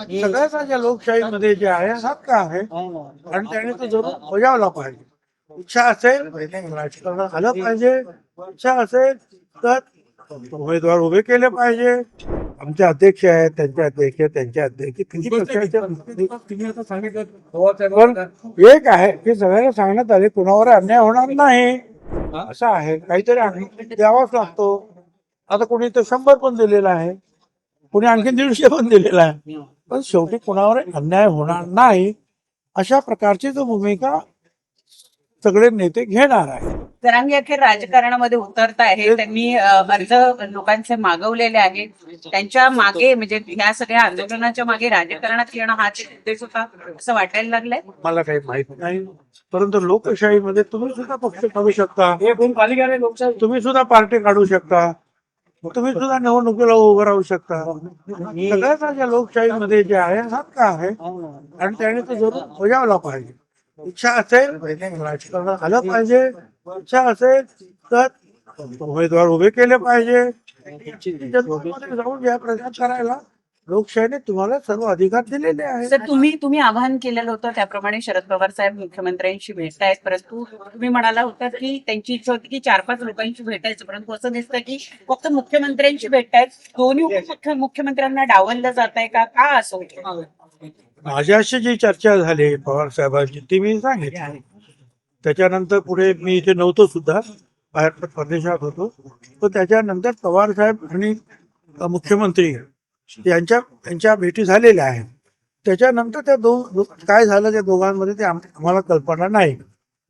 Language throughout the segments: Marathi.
सगळ्याच ज्या लोकशाहीमध्ये जे आहे हक्क आहे. आणि त्याने तो जरूर बजावला पाहिजे. इच्छा असेल राजकारणात आलं पाहिजे. इच्छा असेल तर उमेदवार उभे केले पाहिजे. आमचे अध्यक्ष आहेत त्यांचे अध्यक्ष त्यांचे अध्यक्ष किती पक्षाचे पण एक आहे की सगळ्यांना सांगण्यात आले कुणावर अन्याय होणार नाही. असं आहे. काहीतरी द्यावाच लागतो. आता कोणी तर शंभर पण दिलेला आहे. कोणी आणखी दीडशे पण दिलेला आहे. पण शेवटी कुणावर अन्याय होणार नाही अशा प्रकारची जो भूमिका सगळे नेते घेणार आहे जरांगे अखेर राजकारणामध्ये उतरत आहे. त्यांनी अर्ज लोकांचे मागवलेले आहेत. त्यांच्या मागे म्हणजे ह्या सगळ्या आंदोलनाच्या मागे राजकारणात येणं हाच एक उद्देश होता असं वाटायला लागलंय. मला काही माहीत नाही. परंतु लोकशाहीमध्ये तुम्ही सुद्धा पक्ष काढू शकता. हे कोण पालिका लोकशाही तुम्ही सुद्धा पार्टी काढू शकता. तुम्ही सुद्धा निवडणुकीला उभं राहू शकता. सगळ्याच ज्या लोकशाहीमध्ये जे आहे हक्क आहे? आणि त्याने तो जरूर बजावला पाहिजे. इच्छा असेल राजकारणात आलं पाहिजे. इच्छा असेल तर उमेदवार उभे केले पाहिजे. जाऊन या प्रचार करायला. लोकशाहीने तुम्हाला सर्व अधिकार दिलेले आहेत. तर तुम्ही तुम्ही आवाहन केलेलं होतं त्याप्रमाणे शरद पवार साहेब मुख्यमंत्र्यांशी भेटतायत परंतु तुम्ही म्हणाला होता की त्यांची इच्छा होती की चार पाच लोकांशी भेटायचं परंतु असं दिसतं की फक्त मुख्यमंत्र्यांशी भेटतायत. दोन्ही मुख्यमंत्र्यांना डावललं जात आहे का? का असं होतं माझ्याशी जी चर्चा झाली पवार साहेबांची ती मी सांगितली. त्याच्यानंतर पुढे मी इथे नव्हतो सुद्धा बाहेर परदेशात होतो. पण त्याच्यानंतर पवार साहेब आणि मुख्यमंत्री यांच्या यांच्या भेटी झालेल्या आहेत. त्याच्यानंतर त्या दोन दो- काय झालं त्या दोघांमध्ये ते आम्हाला कल्पना नाही.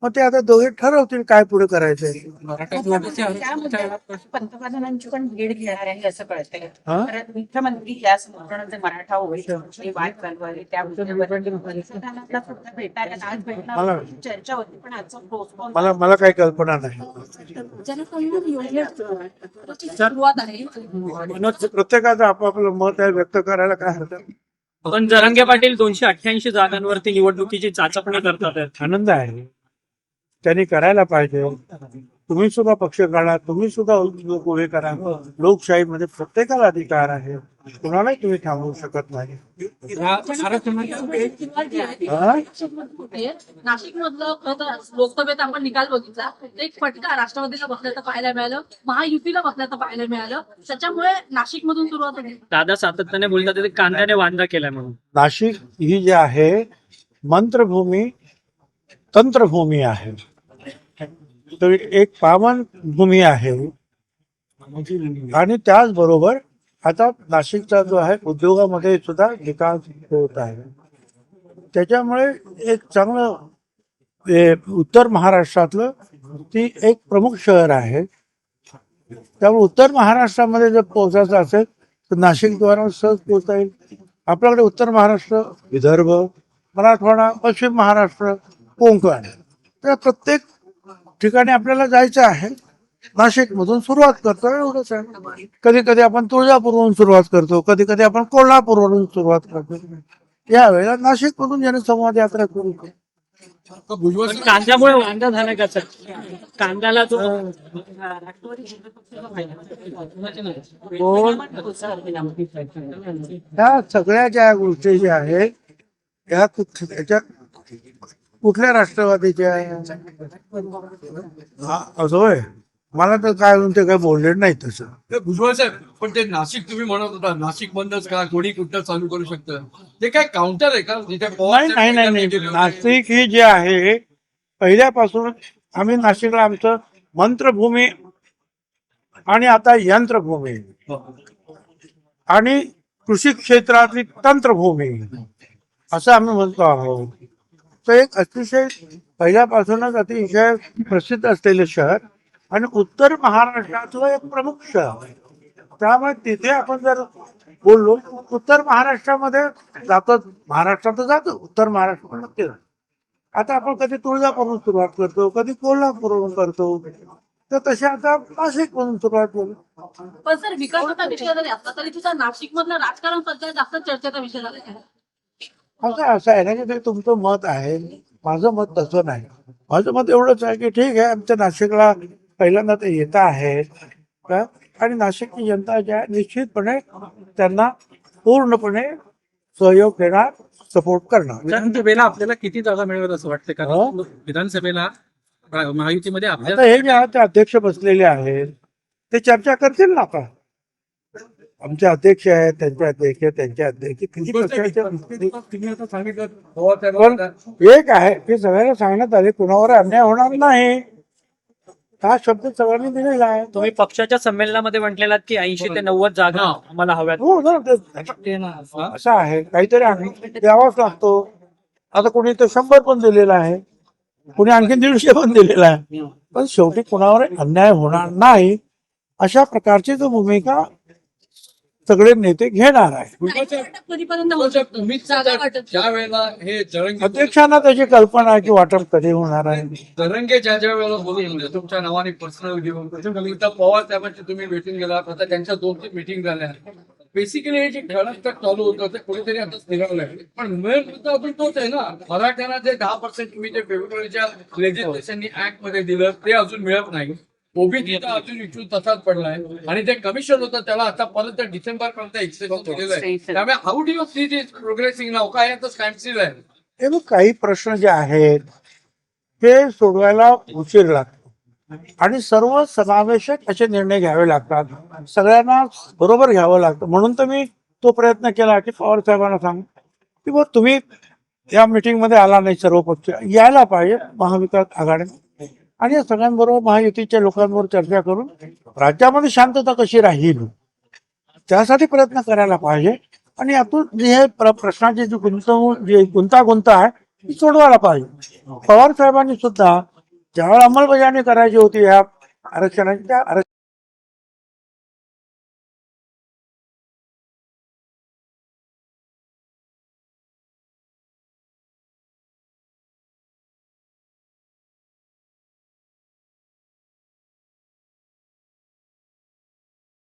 मग ते आता दोघे ठरवतील काय पुढे करायचंय पंतप्रधानांची पण भेट घेणार आहे असं कळतंय. हा? तर मुख्यमंत्री या संपूर्ण जे मराठा ओळख वाद चालू आहे त्या मुद्द्यावर पंतप्रधानांना सुद्धा भेटणार आहेत. आज भेटणार मला- चर्चा होती पण आजचा पोस्टपोन मला मला काही कल्पना नाही. सुरुवात आहे. प्रत्येकाचं आपापलं मत आहे व्यक्त करायला काय हरकत पण जरांगे पाटील दोनशे अठ्ठ्याऐंशी जागांवरती निवडणुकीची चाचपणी करतात. आहेत. आनंद आहे. त्यांनी करायला पाहिजे. तुम्ही सुद्धा पक्ष काढा तुम्ही सुद्धा लोक उभे करा. लोकशाहीमध्ये प्रत्येकाला अधिकार आहे. कुणालाही तुम्ही थांबवू शकत नाही? नाशिक मधलं लोकसभेत आपण निकाल बघितला. एक फटका राष्ट्रवादीला बसल्याचं पाहायला मिळालं. महायुतीला बसल्याचं पाहायला मिळालं. त्याच्यामुळे नाशिक मधून सुरुवात होती. दादा सातत्याने बोलतात ते कांद्याने वांदा केलाय म्हणून. नाशिक ही जी आहे मंत्रभूमी तंत्रभूमी आहे. तर एक पावन भूमी आहे आणि त्याचबरोबर आता नाशिकचा जो आहे उद्योगामध्ये सुद्धा विकास होत आहे. त्याच्यामुळे एक चांगलं उत्तर महाराष्ट्रातलं ती एक प्रमुख शहर आहे. त्यामुळे उत्तर महाराष्ट्रामध्ये जर पोहोचायचं असेल तर नाशिकद्वारा सहज पोहोचता येईल. आपल्याकडे उत्तर महाराष्ट्र विदर्भ. मराठवाडा पश्चिम महाराष्ट्र कोकण त्या प्रत्येक ठिकाणी आपल्याला जायचं आहे. नाशिक मधून सुरुवात करतो एवढंच आहे. कधी कधी आपण तुळजापूरवरून सुरुवात करतो कधी कधी आपण कोल्हापूरवरून सुरुवात करतो. यावेळेला नाशिक मधून जनसंवाद यात्रा करू कांद्यामुळे वांदा झालाय का सर? कांद्याला तो ह्या सगळ्या ज्या गोष्टी ज्या आहेत ह्या कुठ- याच्या कुठल्या राष्ट्रवादीच्या हा, असं होय. मला तर काय अजून ते काय बोलले नाही तसं. ते भुजबळ साहेब पण ते नाशिक तुम्ही म्हणत होता नाशिक बंदच का कोणी कुठं चालू करू शकतं? ते काय काउंटर आहे का? पवार नाही नाही नाही. नाशिक ही जे आहे पहिल्यापासून आम्ही नाशिकला आमचं मंत्रभूमी आणि आता यंत्रभूमी. आणि कृषी क्षेत्रातली तंत्रभूमी. असं आम्ही म्हणतो आहोत. एक अतिशय पहिल्यापासूनच अतिशय प्रसिद्ध असलेलं शहर. आणि उत्तर महाराष्ट्रातलं एक प्रमुख शहर. त्यामुळे तिथे आपण जर बोललो उत्तर महाराष्ट्रामध्ये जातो महाराष्ट्रात जातो उत्तर महाराष्ट्र नक्की आता आपण कधी तुळजापूरून सुरुवात करतो कधी कोल्हापूरहून करतो तर तसे आता नाशिक म्हणून सुरुवात करू. पण सर विकासाचा विषय जरी आता तरी तुझा नाशिक मधलं राजकारण सध्या जास्त चर्चेचा विषय झाला असं असं आहे ना की ते तुमचं मत आहे. माझं मत तसं नाही. माझं मत एवढंच आहे की ठीक आहे आमच्या नाशिकला पहिल्यांदा ते येत आहेत. का आणि नाशिकची जनता ज्या आहे, निश्चितपणे त्यांना पूर्णपणे सहयोग देणार सपोर्ट करणार. विधानसभेला आपल्याला किती जागा मिळेल असं वाटतं हो. कारण विधानसभेला महायुतीमध्ये आपल्या आता हे जे आहे ते अध्यक्ष बसलेले आहेत ते चर्चा करतील ना आता? आमचे अध्यक्ष आहेत त्यांचे अध्यक्ष त्यांचे अध्यक्ष किती पक्षाचे एक आहे की सगळ्यांना सांगण्यात आले कुणावर अन्याय होणार नाही. हा शब्द सगळ्यांनी दिलेला आहे. तुम्ही पक्षाच्या संमेलनामध्ये म्हटलेलात की ऐंशी ते नव्वद जागा हा. आम्हाला हव्यात. हो ना ते- असं आहे. काहीतरी आणखी द्यावाच लागतो. आता कोणी तर शंभर पण दिलेला आहे. कोणी आणखी दीडशे पण दिलेला आहे. पण शेवटी कोणावर अन्याय होणार नाही. अशा प्रकारची जो भूमिका सगळे नेते घेणार आहे कधीपर्यंत होऊ पवार साहेब, शकतो तुम्हीच जागा वाटप. ज्या वेळेला हे जरंगे अध्यक्षांना त्याची कल्पना आहे की वाटप कधी होणार आहे? जरंगे ज्या ज्या वेळेला बोलत होते तुमच्या नावाने पर्सनल घेऊन एकदा पवार साहेबांची तुम्ही भेटून गेला आता त्यांच्या दोन तीन मिटिंग झाल्या बेसिकली हे जे खेळात चालू होतं ते कुठेतरी आता निघालंय. पण मेन मुद्दा अजून तोच आहे ना. मराठ्यांना जे दहा पर्सेंट तुम्ही जे फेब्रुवारीच्या लेजिस्लेशननी ऍक्टमध्ये दिलं ते अजून मिळत नाही. ओबीसीचा अजून इश्यू तसाच पडलाय. आणि ते कमिशन होतं त्याला आता परत डिसेंबर पर्यंत एक्सटेन्शन केलेलं आहे. त्यामुळे how do you see this progressing नाव काय आता स्टँडस्टिल आहे? हे बघ, काही प्रश्न जे आहेत ते सोडवायला उशीर लागतो. आणि सर्व समावेशक असे निर्णय घ्यावे लागतात. सगळ्यांना बरोबर घ्यावं लागतं. म्हणून तर मी तो प्रयत्न केला की पवार साहेबांना सांग की बघ तुम्ही या मीटिंगमध्ये आला नाही सर्व पक्ष यायला पाहिजे महाविकास आघाडी आणि या सगळ्यांबरोबर महायुतीच्या लोकांबरोबर चर्चा करून राज्यामध्ये शांतता कशी राहील त्यासाठी प्रयत्न करायला पाहिजे. आणि यातून जे हे प्र- प्रश्नाची जी गुंतवणूक जी गुंतागुंत आहे ती सोडवायला पाहिजे. पवार साहेबांनी सुद्धा ज्यावेळेला अंमलबजावणी करायची होती या आरक्षणाची त्या आरक्षण